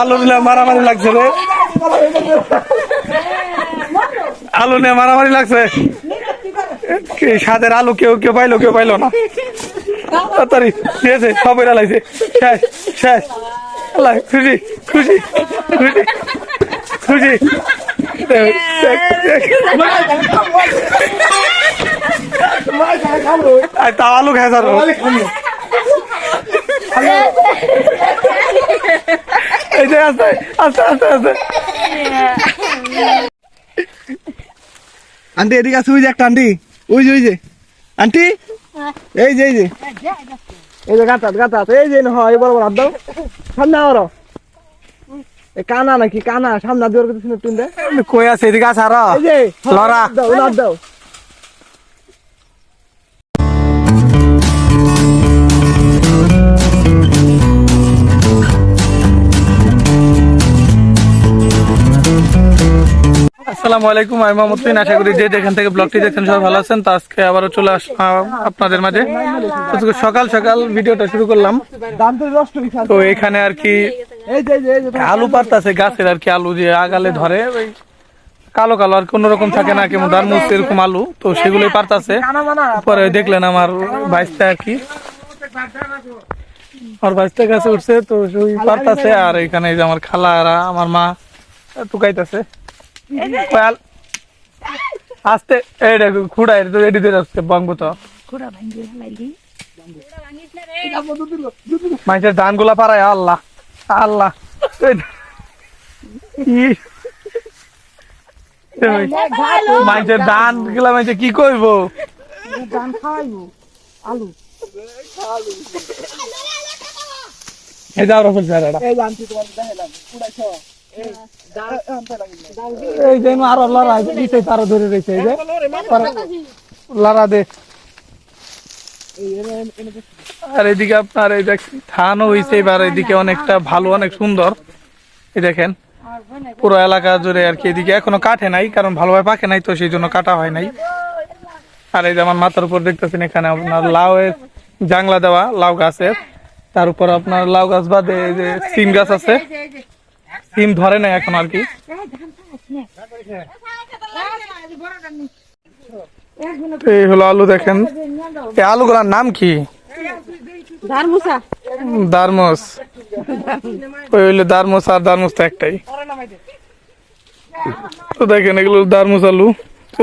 আলু নিয়ে মারামারি লাগছে রে। আলু নিয়ে মারামারি লাগছে। কি সাদের আলু কেউ কেউ পাইলো কেউ পাইলো না। তাড়াতাড়ি দিয়েছে সবাই লাগছে শেষ শেষ। আল্লাহ খুশি খুশি খুশি খুশি। আর তা আলু খাই স্যার এই যে আস্তে আস্তে আস্তে আস্তে। আন্টি এদিকে আছে ওই যে একটা আন্টি। ওই যে ওই যে। আন্টি? এই যে এই যে। এই যে গাতাত গাতাত এই যে হয় এই বড় বড় হাত দাও। সামনে আরও। এ কানা নাকি? কানা সামনে দেওয়ার কথা শুনে তুমি কই আছে? এদিকে আছে আরও। এই যে লড়া। দাও দাও। আসসালামু আলাইকুম, আমি মোহাম্মদ আশা করি যে যেখান থেকে ব্লগটি দেখছেন সবাই ভালো আছেন। তো আজকে আবারও চলে আসলাম আপনাদের মাঝে। সকাল সকাল ভিডিওটা শুরু করলাম। তো এখানে আর কি আলু পারতাছে, গাছের আর কি আলু যে আগালে ধরে কালো কালো আর কোন রকম থাকে না, কেমন দারমুজ এরকম আলু। তো সেগুলোই পারতাছে। পরে দেখলেন আমার ভাইসটা আর কি। আমার ভাইসটা গাছে উঠছে, তো সেই পারতাছে। আর এখানে আমার খালারা, আমার মা টুকাইতাছে। আস্তে এই দেখো খুঁড়া এটা তো দিয়ে আসছে বঙ্গ তো। মানুষের ধানগুলা পারায় আল্লাহ আল্লাহ। এই, মানুষের ধানগুলা মানুষে কি করব এই যাও রফল স্যার এটা এই যে আরও লড়া দিতে আরও ধরে রয়েছে যে। লড়া দে। আর এদিকে আপনার এই দেখ ধানও হয়েছে এবার এদিকে অনেকটা ভালো, অনেক সুন্দর। এই দেখেন, পুরো এলাকা জুড়ে আর কি, এদিকে এখনও কাটে নাই, কারণ ভালোভাবে পাকে নাই তো, সেই জন্য কাটা হয় নাই। আর এই যে আমার মাথার উপর দেখতেছেন এখানে আপনার লাউ এর জাংলা দেওয়া লাউ গাছের। তার উপর আপনার লাউ গাছ বাদে যে সিম গাছ আছে। সিম ধরে না এখন আর কি। এই হলো আলু দেখেন। এই আলুগুলার নাম কি? দারমোস। ওই হইল দারমোস আর দারমোস তো একটাই। তো দেখেন এগুলো দারমোস আলু।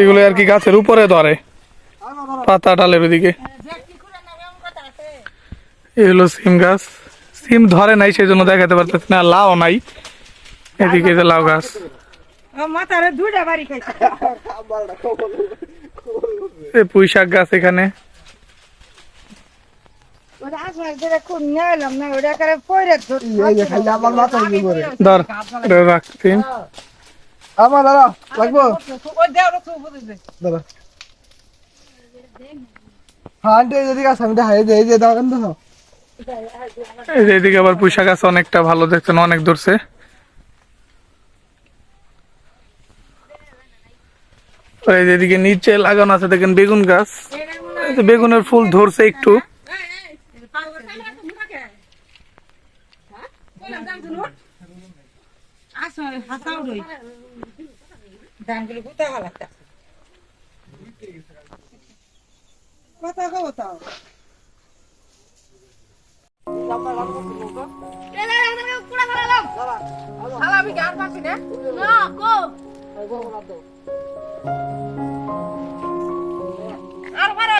এগুলো আর কি গাছের উপরে ধরে। পাতা ডালের ওদিকে। এই হলো সিম গাছ। সিম ধরে নাই সেই জন্য দেখাতে পারতেছি না লাও নাই। এদিকে যে লাউ গাছ। মাথারে দুইটা বাড়ি খাইছে। পুঁই শাক গাছ এখানে। ধর রাখ আমার দাদা লাগবো তো দাদা হ্যাঁ এদিকে আবার পুঁই শাক আছে অনেকটা ভালো দেখছেন অনেক ধরছে। এই যে এদিকে নিচে লাগানো আছে দেখেন বেগুন গাছ। বেগুনের ফুল ধরছে একটু। আমি গান পাচ্ছি না?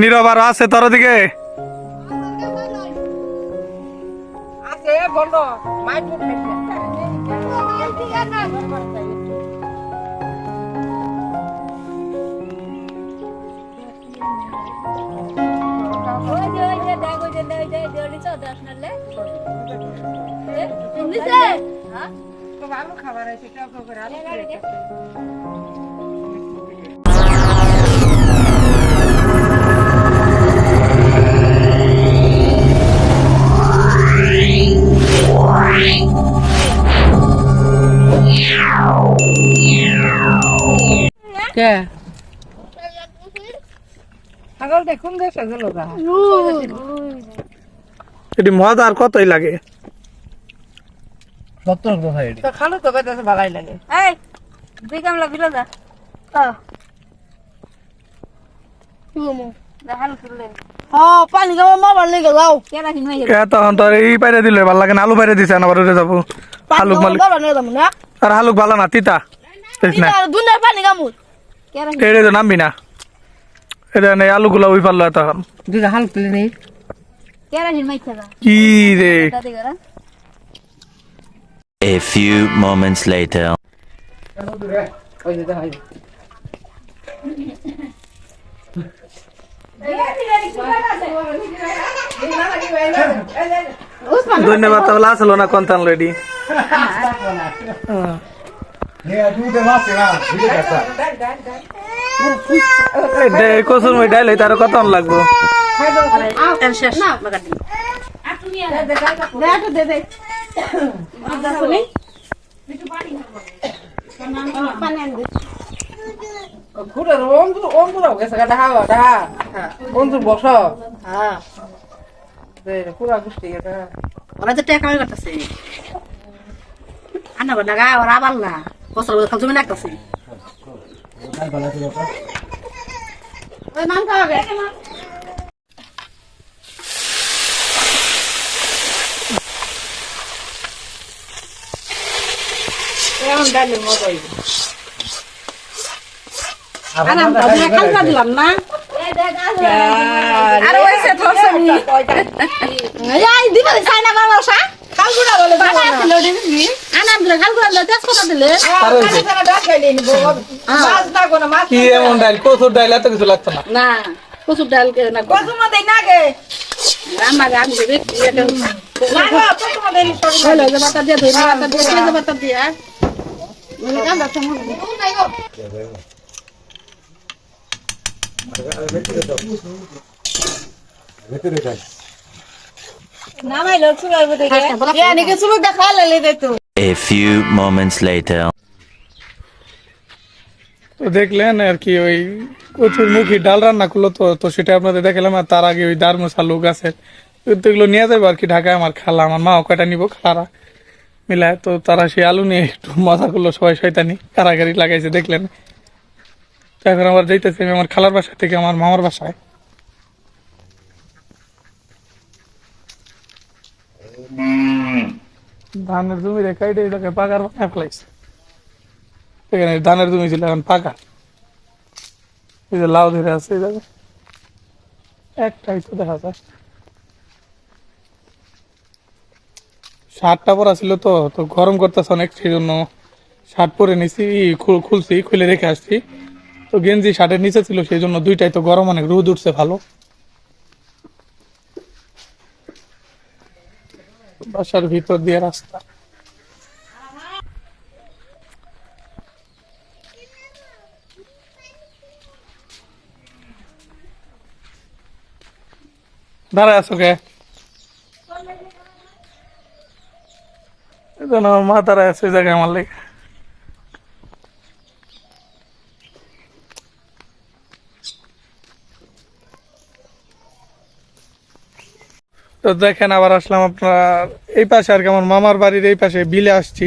নীরব আর আছে তোর দিকে আছে বলো কে? আগল দেখুন দেশে গেল গা এটি মজা আর কতই লাগে? সত্তর এটি। খালো তো ভালাই লাগে। এই দুই কামলা বিলো যা হ্যাঁ পানি খাওয়া মা তখন এই পাইরে দিলে ভালো লাগে না আলু পাইরে দিছে না আবার উঠে যাব হালুক মালিক আর হালুক ভালো না তিতা এড়ে তো নামবি না এটা নেই আলুগুলো ওই পারল তখন দুটা হাল তুলে নেই কেরা কিন মাইছে যা কি রে A few moments later. ধন্যবাদ তাহলে আসলো না কন্তান রেডি কসুর মই ডাইল তার কত লাগবো? শেষ না দে দে দে ঘুরে অন্ধুর অন্ধুরাও গেছে গা দেখা দেখা অন্ধুর বস। হ্যাঁ। পুরা গেছে ওরা যে টাকা করতেছে। আন্না বান্না গা ওরা আবার না। বছর বছর জমি রাখতেছে ওই নাম খাওয়াবে এমন ডালের মজা হইবে খালকা দিলাম না? আর ওই সে থসে নি এই দিবে চাই না বাবা সা কালগুড়া বলে বাবা ছিল দিবি আনাম দিলে খালকা দিলে তেজ কথা দিলে। আর হয়েছে মাছ না কোনো মাছ কি এমন ডাইল কসুর ডাইল এত কিছু লাগতো না। না কচুর ডাল কে না কসুমা দেই না গে। রান্না গান দিবে হলো যে বাতা দিয়ে ধরে বাতা দিয়ে বাতা দিয়ে মানে কাম বাতা নামাইলো চুলাইবো দেখে ইয়ানি কে চুলুক দেখা লাইলে দে তো A few moments later. তো দেখলেন আর কি ওই কচুর মুখী ডাল রান্না করল তো তো সেটা আপনাদের দেখালাম আর তার আগে ওই দার মশালু গাছের তো এগুলো নিয়ে যাব আর কি ঢাকায়, আমার খালা, আমার মাও কয়টা নিবো, খালারা মিলায়। তো তারা সেই আলু নিয়ে একটু মজা করল, সবাই শয়তানি, কারাগারি লাগাইছে, দেখলেন? এখন আবার আমি আমার খালার বাসা থেকে আমার মামার বাসায়। ধানের জমি রেখা এটা এটাকে পাকার এখানে ধানের জমি ছিল এখন পাকা। এই যে লাউ ধরে আছে এই একটাই তো দেখা যায়। শার্টটা পরা ছিল তো তো গরম করতেছে অনেক, সেই জন্য শার্ট পরে নিছি খুলছি, খুলে রেখে আসছি। তো গেঞ্জি শার্টের নিচে ছিল সেই জন্য দুইটাই তো গরম, অনেক রোদ উঠছে, ভালো। বাসার ভিতর দিয়ে রাস্তা। দাঁড়ায় আছো কে? মা দাঁড়ায় আছে জায়গায় আমার লেগে। তো দেখেন আবার আসলাম আপনার এই পাশে আর কি আমার মামার বাড়ির এই পাশে বিলে আসছি।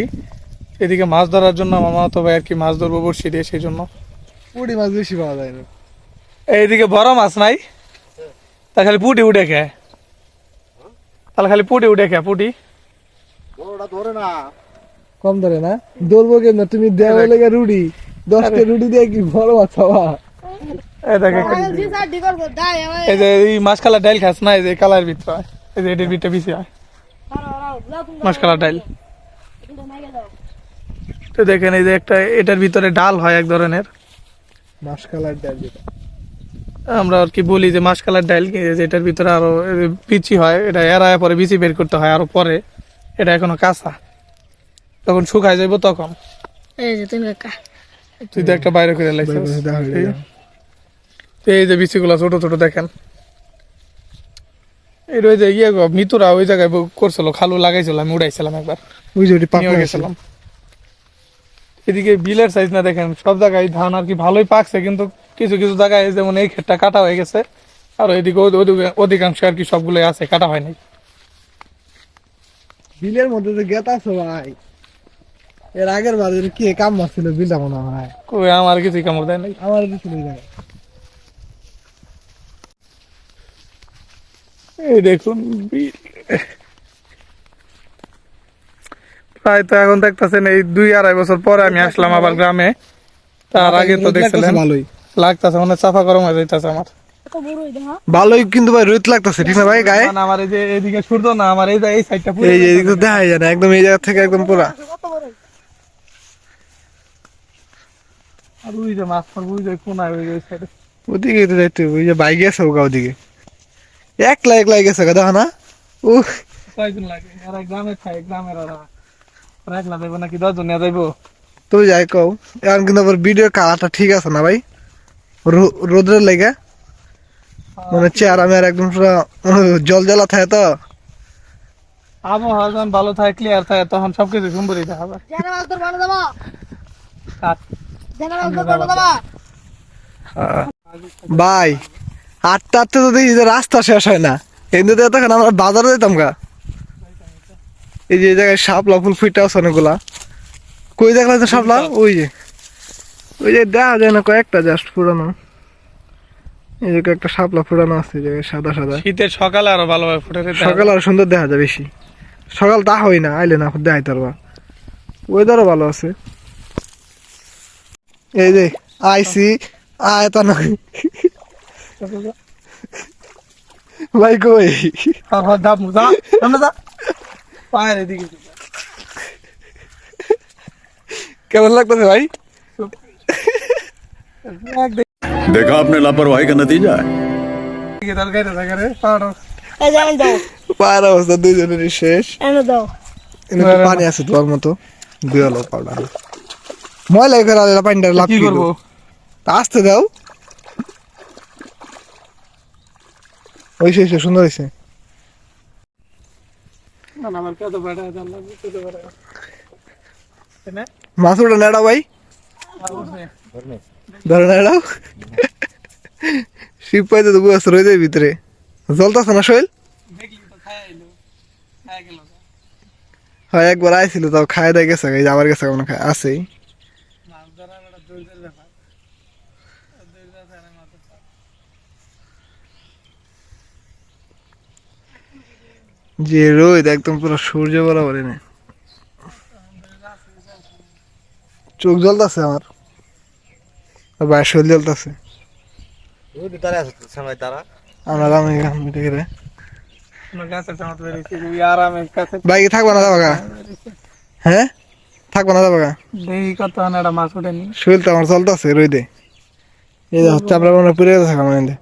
এদিকে মাছ ধরার জন্য মামা তো ভাই আর কি মাছ ধরবো বসছি দিয়ে সেই জন্য। পুঁটি মাছ বেশি পাওয়া যায় না। এইদিকে বড় মাছ নাই। তা খালি পুটি উঠে খায় তাহলে খালি পুটি উঠে খায় পুটি। কম ধরে না? ধরবো কেন তুমি দেওয়া লেগে রুটি। দশটা রুটি দিয়ে কি বড় মাছ খাওয়া এই দেখে এই যে এই মাছ কালার ডাইল খাস না এই যে কালার ভিতরে। এই যে এটির ভিতরে বেশি হয় মাছ কালার ডাইল তো দেখেন এই যে একটা এটার ভিতরে ডাল হয় এক ধরনের। মাছ কালার ডাল যেটা। আমরা আর কি বলি যে মাসকালার ডাইল কি যেটার ভিতরে আরও বিচি হয় এটা এড়ায় পরে বিচি বের করতে হয় আরও পরে। এটা এখনও কাঁচা। তখন শুকায় যাইব তখন। এই যে তুমি তুই তো একটা বাইরে করে লাগছিস এই যে বিচিগুলো ছোট ছোট দেখেন। এই ওই যে ইয়ে গো, মিতুরা ওই জায়গায় করছিল খালু লাগাইছিল আমি উড়াইছিলাম একবার। ওই যে নিয়ে গেছিলাম। এদিকে বিলের সাইজ না দেখেন সব জায়গায় ধান আর কি ভালোই পাকছে কিন্তু কিছু কিছু জায়গায় যেমন এই ক্ষেতটা কাটা হয়ে গেছে আর এদিকে অধিকাংশ আর কি সবগুলোই আছে কাটা হয় নাই। বিলের মধ্যে যে গেত আছে ভাই এর আগের বার কি কাম মারছিল মনে হয়। কই আমার কিছুই কামড় দেয় নাই। আমার কিছু এই দেখুন বিল প্রায় তো এখন দেখতেছেন এই দুই আড়াই বছর পরে আমি আসলাম আবার গ্রামে। তার আগে তো দেখছিলেন ভালোই। লাগতেছে মানে চাফা গরম হয়ে যাইতেছে আমার। ভালোই কিন্তু ভাই রোদ লাগতেছে ঠিক না ভাই গায়ে? আমার এই যে এদিকে সূর্য না আমার এই যে এই সাইডটা পুরো এই যে এদিকে তো দেখাই যায় না একদম এই জায়গা থেকে একদম পুরা। আর ওই যে মাছ মারবো ওই যে কোনায় ওই যে সাইডে ওদিকে তো যাইতে ওই যে বাইক গেছে ওগা ওদিকে। একলা একলা গেছে গা দেখো না ও কয়জন লাগে এরা গ্রামে খায় গ্রামের ওরা ওরা একলা যাইবো নাকি দশজন নিয়ে যাইবো তো যাই কও এখন কিন্তু আবার ভিডিও কালারটা ঠিক আছে না ভাই রো- রোদ্রের লেগে মানে চেয়ার আমি আর একদম পুরো জল জ্বালা থাকে তো আবহাওয়া যখন ভালো থাকে ক্লিয়ার থাকে তখন সবকিছু সুন্দরই দেখা যায় জানা তোর তোর আটটা আটটা তো দেখি যে রাস্তা শেষ হয় না। এমনিতে তখন আমরা বাজারে যেতাম গা। এই যে এই জায়গায় শাপলা ফুল ফুইটা আছে অনেকগুলা। কই দেখলা তো শাপলা? ওই যে। ওই যে দেখা যায় না কয়েকটা জাস্ট পুরানো। এই যে কয়েকটা শাপলা পুরানো আছে জায়গায় সাদা সাদা। শীতের সকালে আরও ভালোভাবে ফুটে। সকাল আর সুন্দর দেখা যায় বেশি। সকাল তা হয় না আইলে না দেখাই তারবা ওয়েদারও ভালো আছে। এই যে আইসি আয় তা নয় ভাই কই আর হাত ধাপ মুখ, যা, সামনে যা। পায়ের এদিকে যা। কেমন লাগতেছে ভাই একদিকে देखा आपने लापरवाही का नतीजा है তার গাড়ি থাকে রে, পাহাড়ও। এই জানা দাও পায়ের অবস্থা দুইজনেরই শেষ এনে দাও এনে তো পানি আছে তোমার মতো দুয়ালো পাউডা ময়লা করে আলাদা পানিটা লাভ কি করবো আসতে দাও ওই শেষ সুন্দর হয়েছে আমার? মাছ ওটা নেড়া ভাই। ধরে নেড়াও। শিব পাইতে তো বুঝতে রয়ে যায় ভিতরে। জলতাছে না শৈল। হয় একবার আইছিল তাও খায় দেয় গেছে আবার গেছে কোনো আছেই। মাছ ধরা বেড়া ধৈর্যের ব্যাপার। ধৈর্য ছাড়া মাছ ধরা। যে রোদ একদম পুরো সূর্য বরাবর এনে চোখ জ্বলতাছে আমার। বাইরে শরীর জ্বলতাছে। আমরা বাইকে থাকবা না যাবা গা? হ্যাঁ? থাকবা না যাবা শরীর তো আমার চলতেছে রোদে। এই হচ্ছে আমরা মনে হয় পুড়ে গেছে আমার এনে।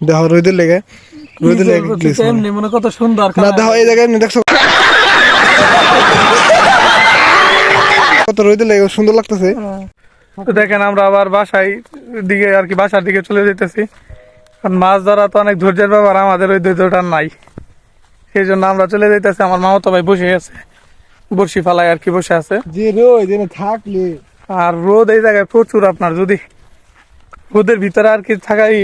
দেখো রোদের লেগে। রোদের লেগে গেছে। এমনি মনে কত সুন্দর না দেখো এই জায়গায় এমনি দেখছ। কত রোদে লেগে সুন্দর লাগতেছে। তো দেখেন আমরা আবার বাসায় দিকে আর কি বাসার দিকে চলে যেতেছি। কারণ মাছ ধরা তো অনেক ধৈর্যের ব্যাপার আমাদের ওই ধৈর্যটা নাই। সেই জন্য আমরা চলে যেতেছি আমার মামাতো ভাই বসে আছে। বড়শি ফালায় আর কি বসে আছে। যে রোদ এনে থাকলে। আর রোদ এই জায়গায় প্রচুর আপনার যদি রোদের ভিতরে আর কি থাকাই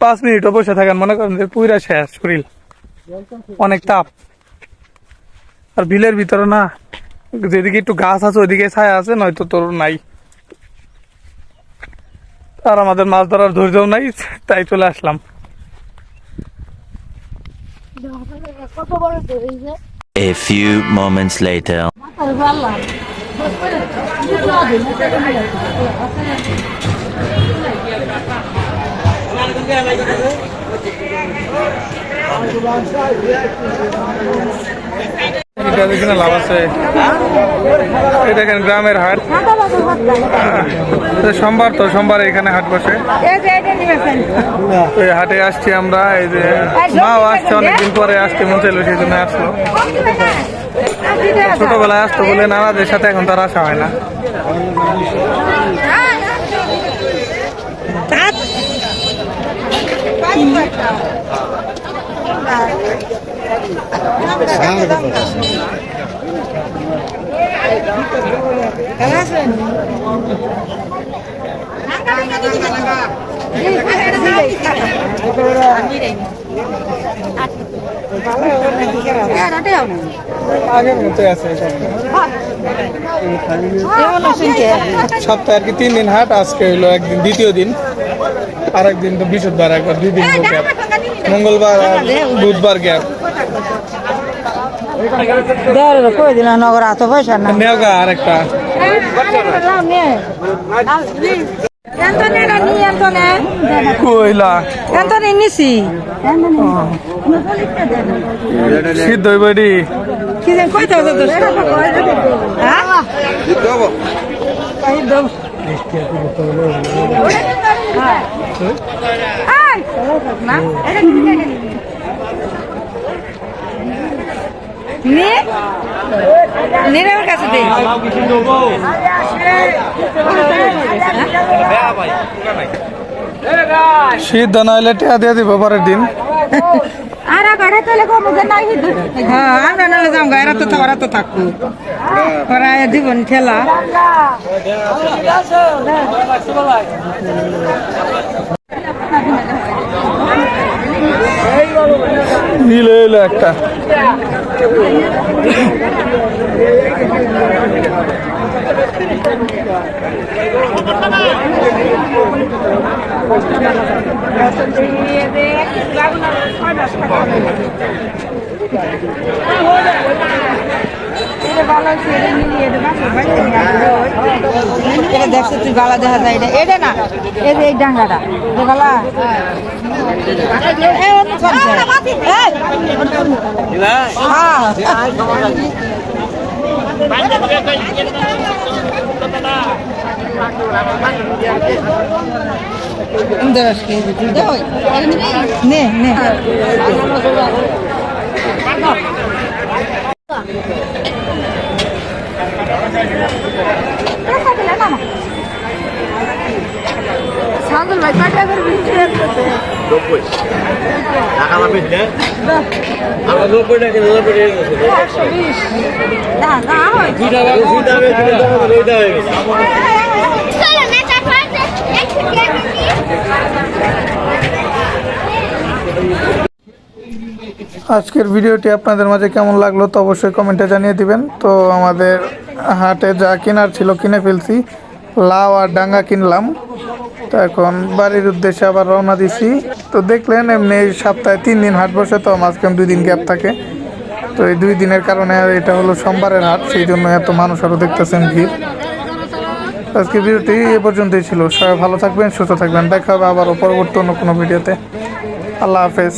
পাঁচ মিনিটও বসে থাকেন মনে করেন যে পুরা শেষ শরীর। অনেক তাপ। আর বিলের ভিতরে না যেদিকে একটু গাছ আছে ওইদিকে ছায়া আছে নয়তো তোর নাই। আর আমাদের মাছ ধরার ধৈর্যও নাই তাই চলে আসলাম। A few moments later. মাথার পাল্লা লাভ আছে। এই দেখেন গ্রামের হাট। সোমবার তো সোমবার এখানে হাট বসে। এই হাটে আসছি আমরা এই যে মাও আসছে অনেকদিন পরে আসতে মন চাইলো সেই জন্য আসলো। ছোটবেলায় আসতো বলে নানাদের সাথে এখন তার আসা হয় না। সপ্তাহে আর কি তিন দিন হাট আজকে হইল একদিন দ্বিতীয় দিন। আর একদিন তো বৃহস্পতিবার একবার দুই দিন গ্যাপ মঙ্গলবার আর বুধবার গ্যাপ কই দিলা নগর এত পয়সা না। নেওগা আর একটা কইলা। এত নিছি সিদ্ধ হইবডি কি যেন কইতে হতো তো হ্যাঁ নিরামের কাছে দে। সিদ্ধ না হইলে টেয়া দিয়ে দিব পরের দিন। হ্যাঁ আমরা নাহলে যাম গা এরা তো ওরা তো থাকব ওরা জীবন ঠেলা। একটা এটা দেখছ তুই বালা দেখা যায় এটা এটা না এই যে এই ডাঙ্গাটা যে বালা এই অন্য করছে। এই! আজকের ভিডিওটি আপনাদের মাঝে কেমন লাগল তো অবশ্যই কমেন্টে জানিয়ে দিবেন। তো আমাদের হাটে যা কেনার ছিল কিনে ফেলছি লাউ আর ডাঙ্গা কিনলাম। তো এখন বাড়ির উদ্দেশ্যে আবার রওনা দিছি। তো দেখলেন, এমনি সপ্তাহে তিন দিন হাট বসে, তো মাঝখানে দুই দিন গ্যাপ থাকে। তো এই দুই দিনের কারণে এটা হলো সোমবারের হাট, সেই জন্য এত মানুষ আরও দেখতেছেন ভিড়। আজকে ভিডিওটি এ পর্যন্তই ছিল। সবাই ভালো থাকবেন, সুস্থ থাকবেন। দেখা হবে আবারও পরবর্তী অন্য কোনো ভিডিওতে। আল্লাহ হাফেজ।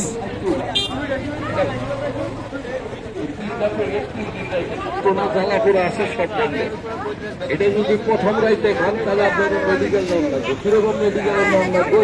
এটা যদি প্রথম রাইতে খান তাহলে আপনাদের মেডিকেল নাম লাগবে কীরকম মেডিকেলের নাম লাগবে